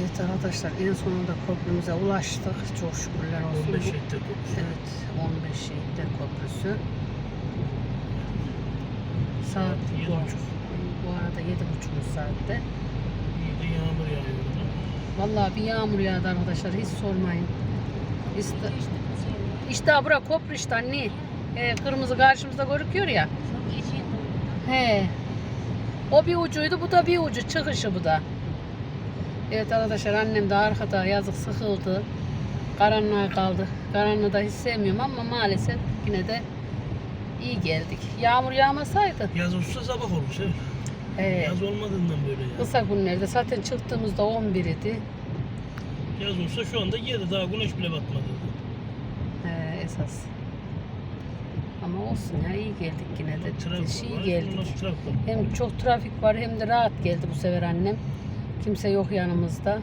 Evet arkadaşlar en sonunda köprümüze ulaştık. Çok şükürler olsun. 15 Bu- şehitler kopmuş. Evet 15 şehitler köprüsü. Saat Yedi bu, buçuk. bu arada 7.30 saatte. De yağmur yağıyor. Vallahi bir yağmur yağdı arkadaşlar hiç sormayın. İşte, işte bura köprü işte anne. Ee, kırmızı karşımızda görüküyor ya. He. O bir ucuydu bu da bir ucu çıkışı bu da. Evet arkadaşlar annem de arkada yazık sıkıldı. Karanlığa kaldı. Karanlığı da hiç sevmiyorum ama maalesef yine de iyi geldik. Yağmur yağmasaydı Yaz olsa sabah olmuş evet. he, Yaz olmadığından böyle ya. kısa günlerde zaten çıktığımızda 11 idi. Yaz olsa şu anda 7 daha güneş bile batmadı. He, esas. Ama olsun ya iyi geldik yine de. Trafik Şey var, geldik. Hem çok trafik var hem de rahat geldi bu sefer annem. Kimse yok yanımızda.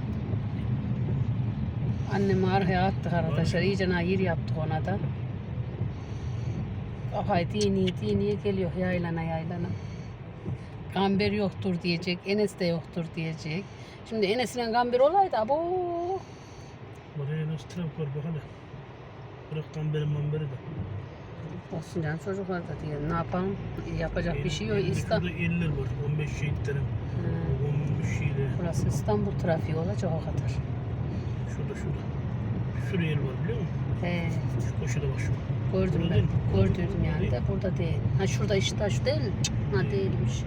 Annemi arkaya attık arkadaşlar. İyice yer yaptık ona da. Ay dini diniye geliyor yaylana yaylana. Gamber yoktur diyecek. Enes de yoktur diyecek. Şimdi Enes'le Gamber olaydı abo. Oraya nasıl trafik var bak hele. Bıraktan benim mamberi de. Olsun canım çocuklar da diye ne yapalım yapacak bir şey yok. İstanbul. Şurada iller var. 15 şehitlerin. 15 ile. Burası İstanbul trafiği olacak o kadar. Şurada şurada. Bir sürü yer var biliyor musun? He, Şu koşuda bak şu. gördüm Burada ben. değil? Gördüydüm yani de burada değil. Ha şurada işte şu değil mi? Ha Değil. değilmiş.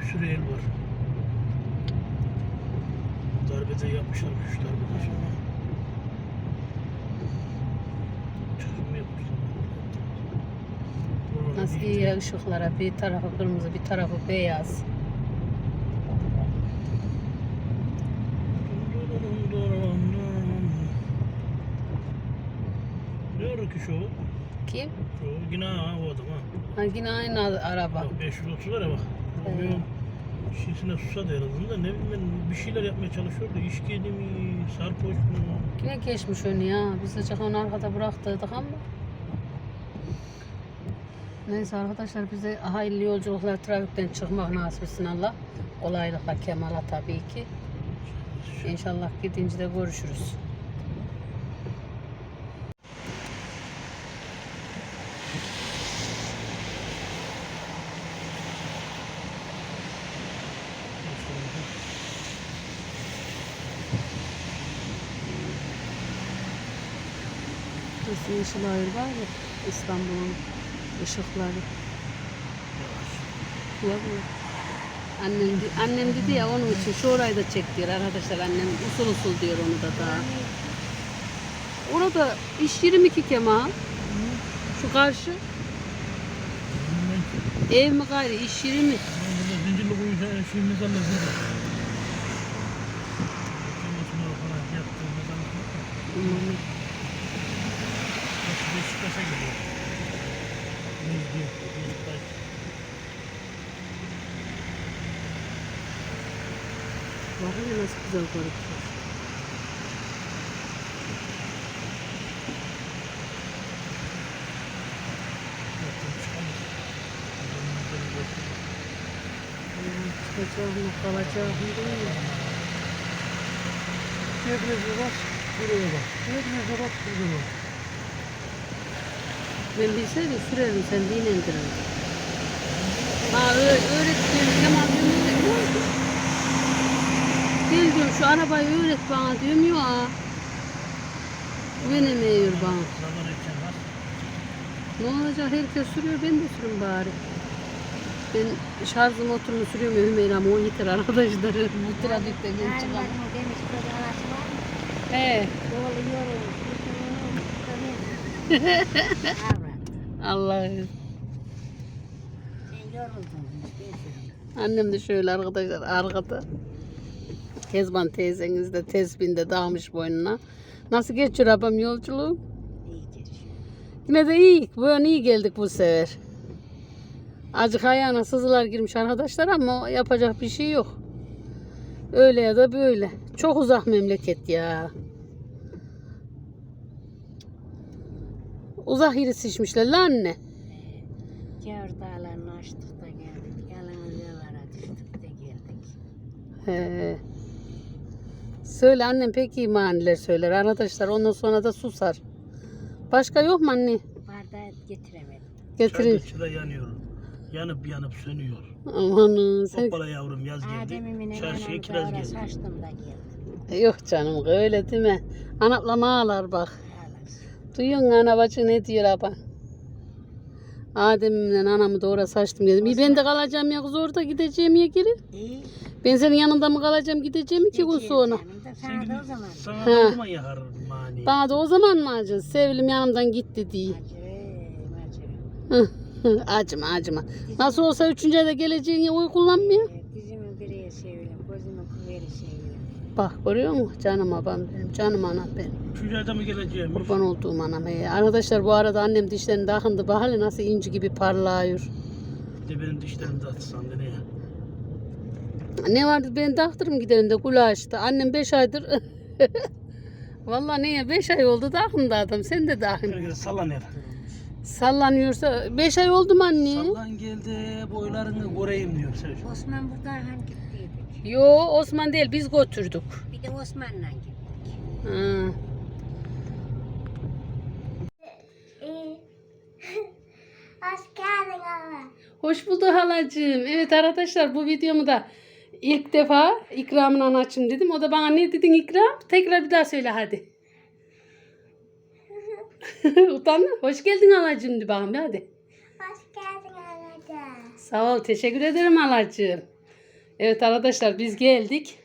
Bir sürü yer var. Darbede yapmışlar şu darbede şimdi. Çözüm yapmışlar. Nasıl ya ışıklara bir tarafı kırmızı bir tarafı beyaz. Ki şu? Kim? Şu yine ha o adam ha. Ha a- araba. Bak 530 lira bak. Evet. Şişesine susadı herhalde da ne bileyim ben bir şeyler yapmaya çalışıyordu. İşkiydi mi, sarhoş mu? Yine geçmiş önü ya. Biz de çok onu arkada bıraktıydık ama. Neyse arkadaşlar bize hayırlı yolculuklar trafikten çıkmak nasip etsin Allah. Kolaylıkla Kemal'a tabii ki. İnşallah gidince de görüşürüz. Nasıl yeşil ayır var ya İstanbul'un ışıkları. Var mı? Annem, annem dedi ya onun için şu orayı da çek diyor arkadaşlar annem usul usul diyor onu da daha. Orada iş 22 Kemal. Şu karşı ev mi gayrı iş yeri mi? Burada zincirli yaptığı mezarlık var ya. Hmm. Burası Beşiktaş'a gidiyor. Mezdi, Beşiktaş. Bakın ya nasıl güzel Hmm, Çıkacak mı kalacak mı mi? Debriyaja bak, buraya bak. Debriyaja bak, burada bak. Ben bilseydim sürerim sen dinlendirin. Ha öyle öğretmen Kemal diyorum öyle ne oldu? Gel diyorum şu arabayı öğret bana diyorum ya. Güvenemiyor bana. Zaman için bak. Ne olacak herkes sürüyor ben de sürüm bari. Ben şarj motorunu sürüyorum Hümeyra ama o yeter arkadaşlar. Bu trafikte ben çıkamam. He. Allah'ım. Annem de şöyle arkadaşlar arkada. Kezban teyzeniz de tezbinde dağmış boynuna. Nasıl geçiyor abam yolculuğu? İyi geçiyor. Yine de iyi. Bu iyi geldik bu sefer. Acık ayağına sızılar girmiş arkadaşlar ama yapacak bir şey yok. Öyle ya da böyle. Çok uzak memleket ya. Uzak yeri seçmişler la anne. Cevher dağlarını açtık da geldik. Yalan yollara düştük de geldik. He. Söyle annem pek iyi maniler söyler arkadaşlar. Ondan sonra da susar. Başka yok mu anne? Bardağı getiremedim. Getirin. Çayda yanıyor. Yanıp yanıp sönüyor. Aman sen... Hoppala yavrum yaz geldi. Çarşıya kiraz geldi. saçtım da geldi. Yok canım öyle değil mi? Anaplam ağlar bak. Ağlar. Duyuyorsun ana bacı ne diyor abi? Adem'imle anamı oraya saçtım dedim. İyi ben de kalacağım ya kız orada gideceğim ya geri. İyi. Ben senin yanında mı kalacağım gideceğim iki gün sonra. Sana da o zaman. Sana da o zaman yakar mani. Bana da o zaman mı acın? Sevgilim yanımdan gitti diye. Acım acım. acıma acıma. Nasıl olsa üçüncü ayda geleceğin ya uy kullanmıyor. Ee, Dizimi bireye seviyorum. Gözümü kuvveri seviyorum. Bak görüyor musun? Canım babam benim. Canım anam benim. Üçüncü ayda mı geleceğim? Kurban olduğum anam. He. Arkadaşlar bu arada annem dişlerini takındı. Bak hele nasıl inci gibi parlıyor. Bir de benim dişlerim de atsan da ne? Vardı ben taktırım giderim de kulağı açtı. Annem 5 aydır. Vallahi neye 5 ay oldu takındı adam. Sen de takın. Şöyle sallan her. Sallanıyorsa 5 ay oldu mu anne? Sallan geldi boylarını göreyim diyor Sevcan. Osman burada hani gittiydik. Yo Osman değil biz götürdük. Bir de Osman'la gittik. Ha. Hoş geldin abla. Hoş bulduk halacığım. Evet arkadaşlar bu videomu da ilk defa ikramın açın dedim. O da bana ne dedin ikram? Tekrar bir daha söyle hadi. Utandın. Hoş geldin halacığım de bir hadi. Hoş geldin ablacığım. Sağ ol. Teşekkür ederim halacığım. Evet arkadaşlar biz geldik.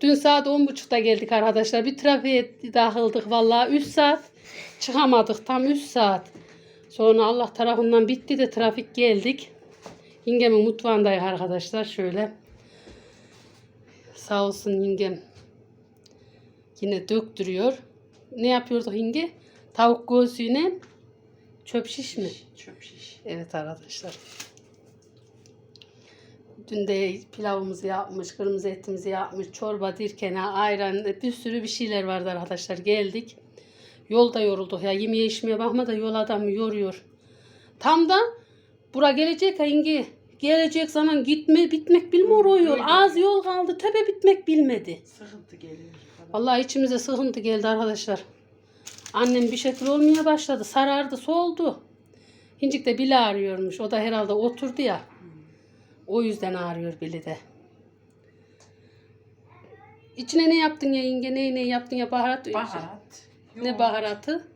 Dün saat 10.30'da geldik arkadaşlar. Bir trafiğe dağıldık vallahi 3 saat çıkamadık. Tam 3 saat. Sonra Allah tarafından bitti de trafik geldik. Yengemin mutfağındayız arkadaşlar. Şöyle. Sağ olsun yengem. Yine döktürüyor. Ne yapıyorduk yenge? Tavuk göğsüyle çöp şiş mi? Çok şiş. Evet arkadaşlar. Dün de pilavımızı yapmış, kırmızı etimizi yapmış, çorba, dirkene, ayran, bir sürü bir şeyler vardı arkadaşlar. Geldik. Yolda yorulduk ya. Yemeğe içmeye bakma da yol adamı yoruyor. Tam da bura gelecek yenge. Gelecek zaman gitme bitmek bilmiyor o yol. Az yol kaldı. Tepe bitmek bilmedi. Sıkıntı geliyor. Vallahi içimize sıkıntı geldi arkadaşlar. Annem bir şekil olmaya başladı. Sarardı, soldu. Hincik de bile ağrıyormuş. O da herhalde oturdu ya. O yüzden ağrıyor bile de. İçine ne yaptın ya yenge? Ne ne yaptın ya baharat? Baharat. Ne yoğurt, baharatı?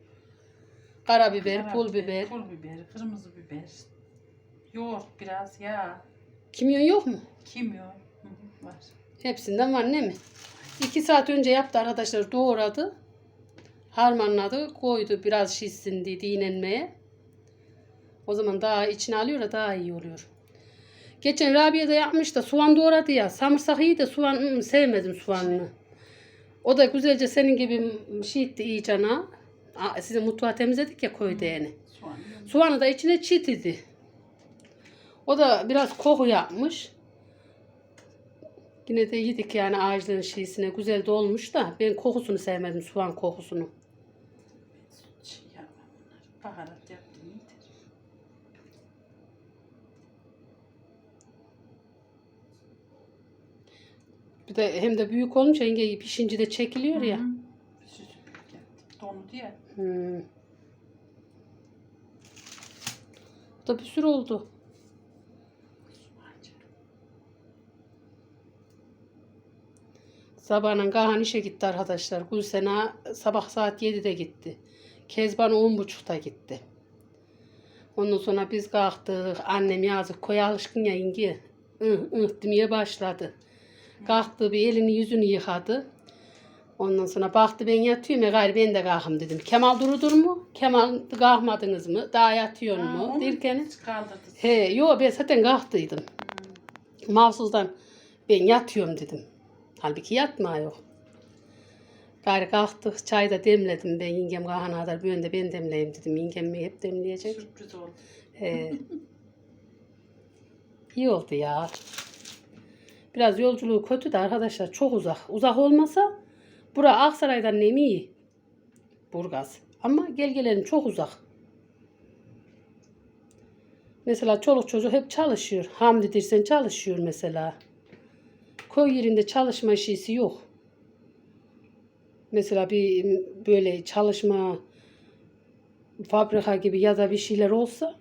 Karabiber, pul karabiber, biber. Pul biber, kırmızı biber. Yoğurt biraz yağ. Kimyon yok mu? Kimyon. Hı hı, var. Hepsinden var ne mi? İki saat önce yaptı arkadaşlar doğradı. Harmanladı koydu biraz şişsin diye dinlenmeye. O zaman daha içine alıyor da daha iyi oluyor. Geçen Rabia da yapmış da soğan doğradı ya. Samırsak iyi de soğan ım, sevmedim soğanını. O da güzelce senin gibi şey etti iyi cana. Sizin mutfağı temizledik ya koydu yani. Soğan. Soğanı da içine çitidi. O da biraz koku yapmış. Yine de yedik yani ağacın şişine güzel de olmuş da ben kokusunu sevmedim soğan kokusunu. Şey. Baharat yaptım yeter. Bir de hem de büyük olunca yenge pişince de çekiliyor ya. Hı. Donudu ya. Hmm. Bu da bir sürü oldu. Sabahın Kahan işe gitti arkadaşlar. Gülsena sabah saat 7'de gitti. Kezban 10.30'da gitti. Ondan sonra biz kalktık. Annem yazık koya alışkın ya yenge. Ih ih demeye başladı. Kalktı bir elini yüzünü yıkadı. Ondan sonra baktı ben yatıyorum ya gayrı ben de kalkayım dedim. Kemal durudur mu? Kemal kalkmadınız mı? Daha yatıyor mu? Derken he yo ben zaten kalktıydım. Mahsus'dan ben yatıyorum dedim. Halbuki yatma yok. Gayrı kalktık çay da demledim ben yengem kahana kadar bir önde ben demleyeyim dedim. Yengem mi hep demleyecek. Sürpriz oldu. He. İyi oldu ya. Biraz yolculuğu kötü de arkadaşlar çok uzak. Uzak olmasa bura Aksaray'dan nem iyi. Burgaz. Ama gel gelelim çok uzak. Mesela çoluk çocuk hep çalışıyor. Hamdi dersen çalışıyor mesela. Köy yerinde çalışma işisi yok. Mesela bir böyle çalışma fabrika gibi ya da bir şeyler olsa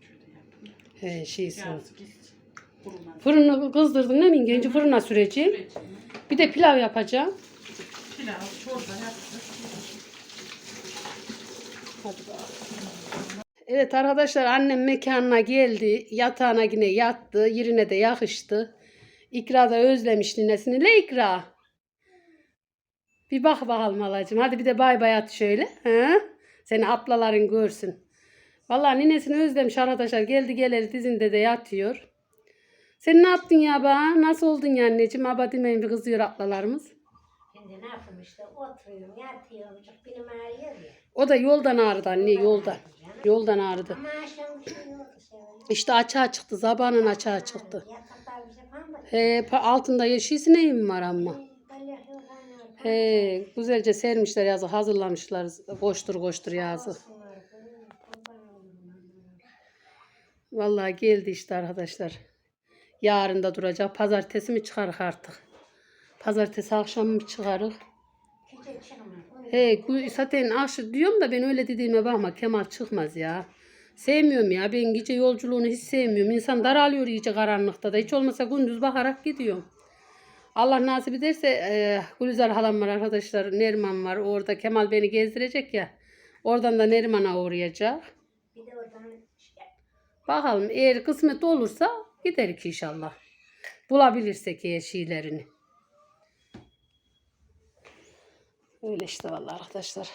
Şöyle yapayım. he. Kurumaz. Fırını kızdırdın değil mi? Genci fırına. Süreceğim. Bir de pilav yapacağım. Evet arkadaşlar annem mekanına geldi. Yatağına yine yattı. Yerine de yakıştı. İkra da özlemiş ninesini. Le İkra. Bir bak bakalım halacığım. Hadi bir de bay bay at şöyle. Ha? Seni ablaların görsün. Vallahi ninesini özlemiş arkadaşlar. Geldi geleli dizinde de yatıyor. Sen ne yaptın ya ba? Nasıl oldun ya anneciğim? Aba demeyin kızıyor ablalarımız. Şimdi ne yapayım işte oturuyorum yatıyorum. Çok benim ağrıyor ya. O da yoldan ağrıdı anne yoldan. Yoldan ağrıdı. Ama akşam bir şey yoktu severim. İşte açığa çıktı. Zabanın açığa çıktı. Yataklar bize falan mı? He, pa- altında yeşil neyim var ama. Balyak yok anne. He, güzelce sermişler yazı hazırlamışlar. Koştur koştur yazı. Vallahi geldi işte arkadaşlar. Yarın da duracak. Pazartesi mi çıkarık artık? Pazartesi akşam mı çıkarık? He, zaten akşam diyorum da ben öyle dediğime bakma. Kemal çıkmaz ya. Sevmiyorum ya. Ben gece yolculuğunu hiç sevmiyorum. İnsan daralıyor iyice karanlıkta da. Hiç olmasa gündüz bakarak gidiyorum. Allah nasip ederse e, Gülizar halam var arkadaşlar. Neriman var. Orada Kemal beni gezdirecek ya. Oradan da Neriman'a uğrayacak. Bir de oradan Bakalım eğer kısmet olursa giderik inşallah. Bulabilirsek eğer şeylerini. Öyle işte vallahi arkadaşlar.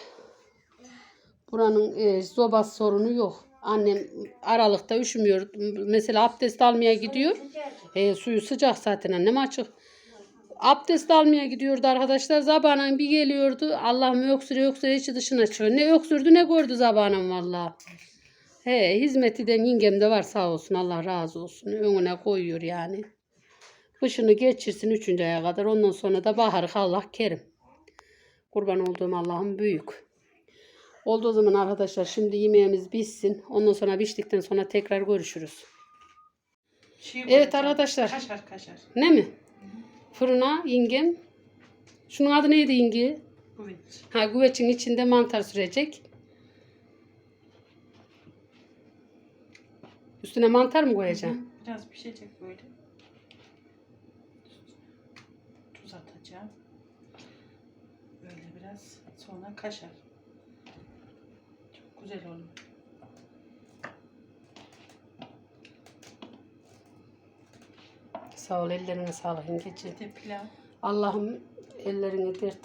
Buranın e, zoba sorunu yok. Annem aralıkta üşümüyor. Mesela abdest almaya gidiyor. E, suyu sıcak zaten annem açık. Abdest almaya gidiyordu arkadaşlar. Zabanan bir geliyordu. Allah'ım öksüre öksüre içi dışına çıkıyor. Ne öksürdü ne gördü zabanan vallahi. He, hizmeti de yengem de var sağ olsun. Allah razı olsun. Önüne koyuyor yani. Kışını geçirsin üçüncü aya kadar. Ondan sonra da baharı Allah kerim. Kurban olduğum Allah'ım büyük. Oldu o zaman arkadaşlar. Şimdi yemeğimiz bitsin. Ondan sonra piştikten sonra tekrar görüşürüz. Çiğ Evet arkadaşlar. Kaşar kaşar. Ne mi? Fırına yengem. Şunun adı neydi yenge? Güveç. Ha güvecin içinde mantar sürecek. Üstüne mantar mı koyacağım? Biraz pişecek böyle. Biraz. Sonra kaşar. Çok güzel olur. Sağ ol ellerine sağlık yengeciğim. Bir de pilav. Allah'ım ellerine dert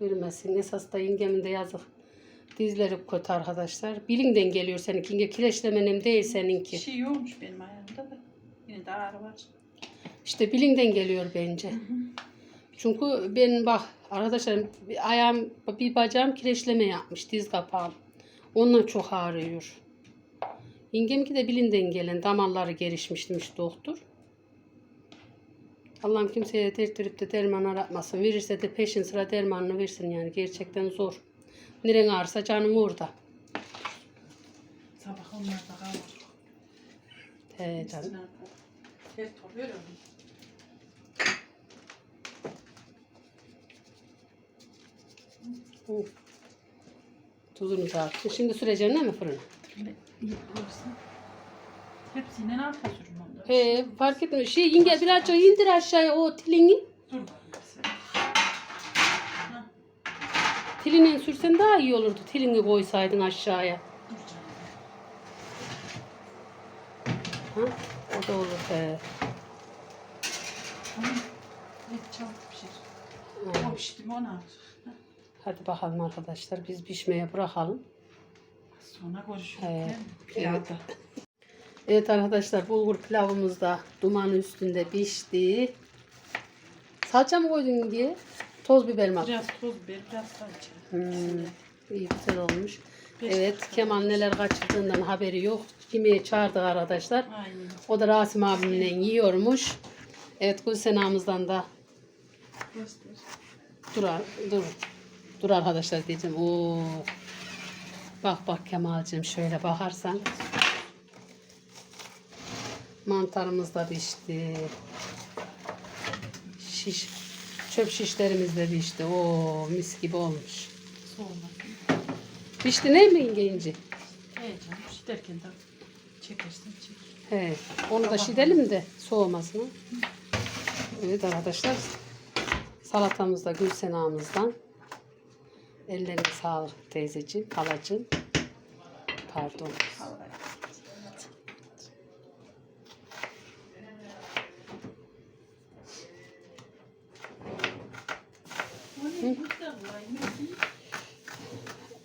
vermesin. Esas da yengemin de yazık. Dizleri kötü arkadaşlar. Bilinden geliyor seninki. Yenge kireçlemenim değil seninki. Bir şey yokmuş benim ayağımda da. Yine de ağrı var. İşte bilinden geliyor bence. Çünkü ben bak arkadaşlar bir ayağım bir bacağım kireçleme yapmış diz kapağım. Ondan çok ağrıyor. Yengemki de bilinden gelen damarları gelişmiş demiş doktor. Allah'ım kimseye dert verip de derman aratmasın. Verirse de peşin sıra dermanını versin yani. Gerçekten zor. Neren ağrısa canım orada. Sabah onlar da kavur. He canım. Üstüne Hı. Tuzunu da attı. Şimdi süreceğim değil mi fırına? Hepsine ne yapıyorsun onları? He fark etmiyor. Şey yenge birazcık indir aşağıya o tilini. Dur Tilini sürsen daha iyi olurdu. Tilini koysaydın aşağıya. Ha? O da olur. He. Tamam. Evet çabuk pişir. O pişti mi ona? Hadi bakalım arkadaşlar biz pişmeye bırakalım. Sonra mi? evet. Pilavda. Evet arkadaşlar bulgur pilavımız da dumanın üstünde pişti. Salça mı koydun diye? Toz biber mi? attın? Biraz toz biber, biraz salça. Hmm, iyi güzel olmuş. Beş Evet Kemal neler kaçırdığından haberi yok. Yemeğe çağırdık arkadaşlar. Aynen. O da Rasim abimle yiyormuş. Evet Gülsena'mızdan da Göster. dur, dur. Dur arkadaşlar diyeceğim. Oo. Bak bak Kemal'cığım şöyle bakarsan. Mantarımız da pişti. Şiş, çöp şişlerimiz de pişti. Oo mis gibi olmuş. Soğumasın. Pişti ne mi ince? Heyecan. Şey derken de çekersin çek. He, onu da şidelim de soğumasın. Evet arkadaşlar. Salatamız da Gülsena'mızdan. Ellerine sağlık teyzeciğim, halacığım. Pardon.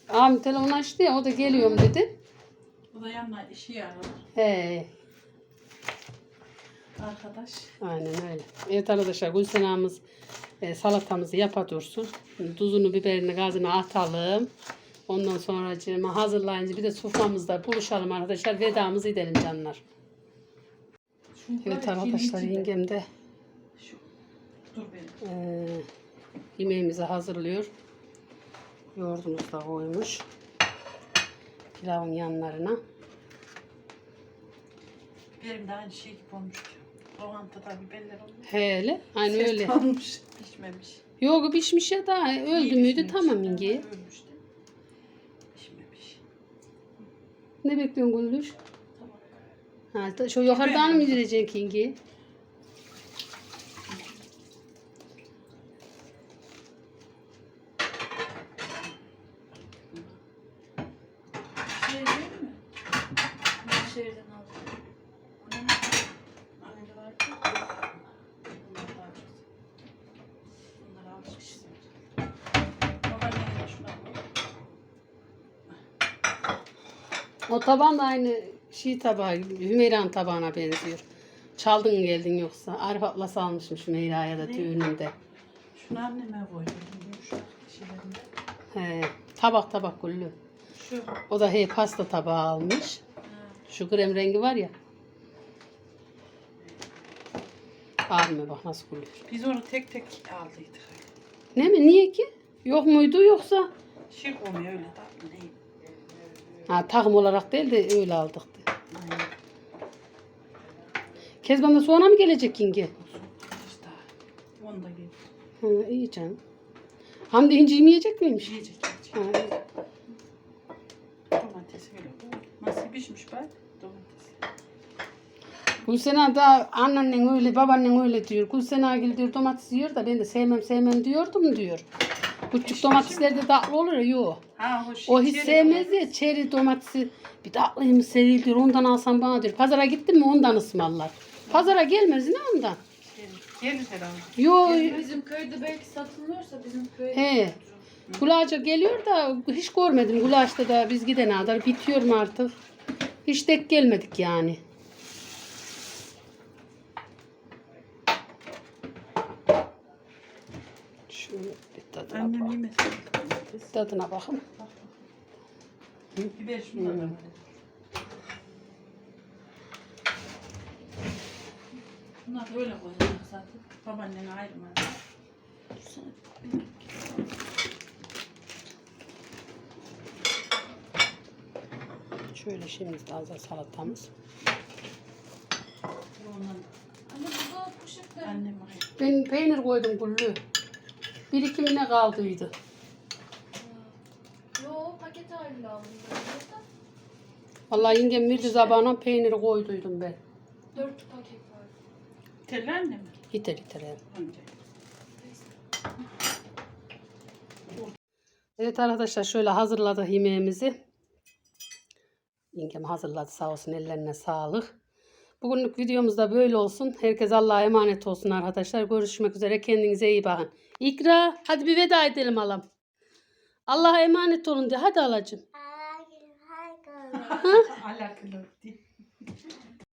Abim telefon açtı ya o da geliyorum dedi. Bu da yanına işi yarar. He, Arkadaş. aynen öyle. Evet arkadaşlar Gülsena'mız e, salatamızı yapa dursun. Tuzunu, biberini, gazını atalım. Ondan sonra hazırlayınca bir de soframızda buluşalım arkadaşlar. Vedamızı edelim canlar. Şunu Evet arkadaşlar yengem de Şu. Dur benim. e, yemeğimizi hazırlıyor. Yoğurdumuzu da koymuş. Pilavın yanlarına. Benim de aynı şey gibi Lokantada biberler olmuş. Hele aynı Sert öyle. olmuş. Pişmemiş. Yok pişmiş ya da öldü müydü tamam. Ölmüş de. Pişmemiş. Ne bekliyorsun Güldür? Tamam. Ha, şu yukarıdan mı indireceksin yenge? Şey değil mi? Şehirden aldım. Anne var ki. Bunlar daha ucuz. Bunları aldık işte. Babaanneye de şunu alalım. O taban da aynı şey tabağı, Hümeyra'nın tabağına benziyor. Çaldın geldin yoksa? Arif ablası almışmış Hümeyra'ya da Ne? düğününde. Şunu anneme koydum. Yumuşak şeylerinde. He, tabak tabak güllü. Şu. O da he pasta tabağı almış. Şu krem rengi var ya. Abime bak nasıl gülüyor. Biz onu tek tek aldıydık. Ne mi? Niye ki? Yok muydu yoksa? Şirk olmuyor öyle tatlı değil. Ha, takım olarak değil de öyle aldık. De. Aynen. Kezban da soğana mı gelecek yenge? İşte. Onu da gel. Ha, iyi canım. Hamdi inci yemeyecek miymiş? Yiyecek yiyecek. Ha, iyi. Domatesi böyle. Nasıl pişmiş bak. Domates. Gülsena da anneannen öyle, babaannen öyle diyor. Gülsena gel diyor domates yiyor da ben de sevmem sevmem diyordum diyor. Küçük domatesler de tatlı olur ya. Yok. Ha hoş. O hiç Çeri sevmez domates. ya. Çeri domatesi bir tatlıymış seril diyor. Ondan alsam bana diyor. Pazara gittin mi ondan ısmarlar. Pazara gelmez ne ondan. Gelir herhalde. Yo Bizim köyde belki satılıyorsa bizim köyde. he. Gulaca geliyor da hiç görmedim. Gulaşta da biz gidene kadar bitiyor mu artık? Hiç tek gelmedik yani. Bir tadına Annem bak. yemesin. Tadına bakın. Biber da var. Bunlar da öyle koyacak zaten. Babaannen ayırma. Şöyle şimdi taze salatamız. Ondan Ama bu da poşetler. annem ayır. Ben peynir koydum güllü. Bir iki mi ne kaldıydı. Yo paket halinde aldım. Vallahi yengem verdi zabana peyniri koyduydum ben. Dört paket var. Telli annem mi? Yeter yeter. yani. Önce. Evet arkadaşlar şöyle hazırladık yemeğimizi. Yengem hazırladı sağ olsun ellerine sağlık. Bugünlük videomuz da böyle olsun. Herkes Allah'a emanet olsun arkadaşlar. Görüşmek üzere. Kendinize iyi bakın. İkra hadi bir veda edelim alam. Allah'a emanet olun de. Hadi ay. Alakalı değil.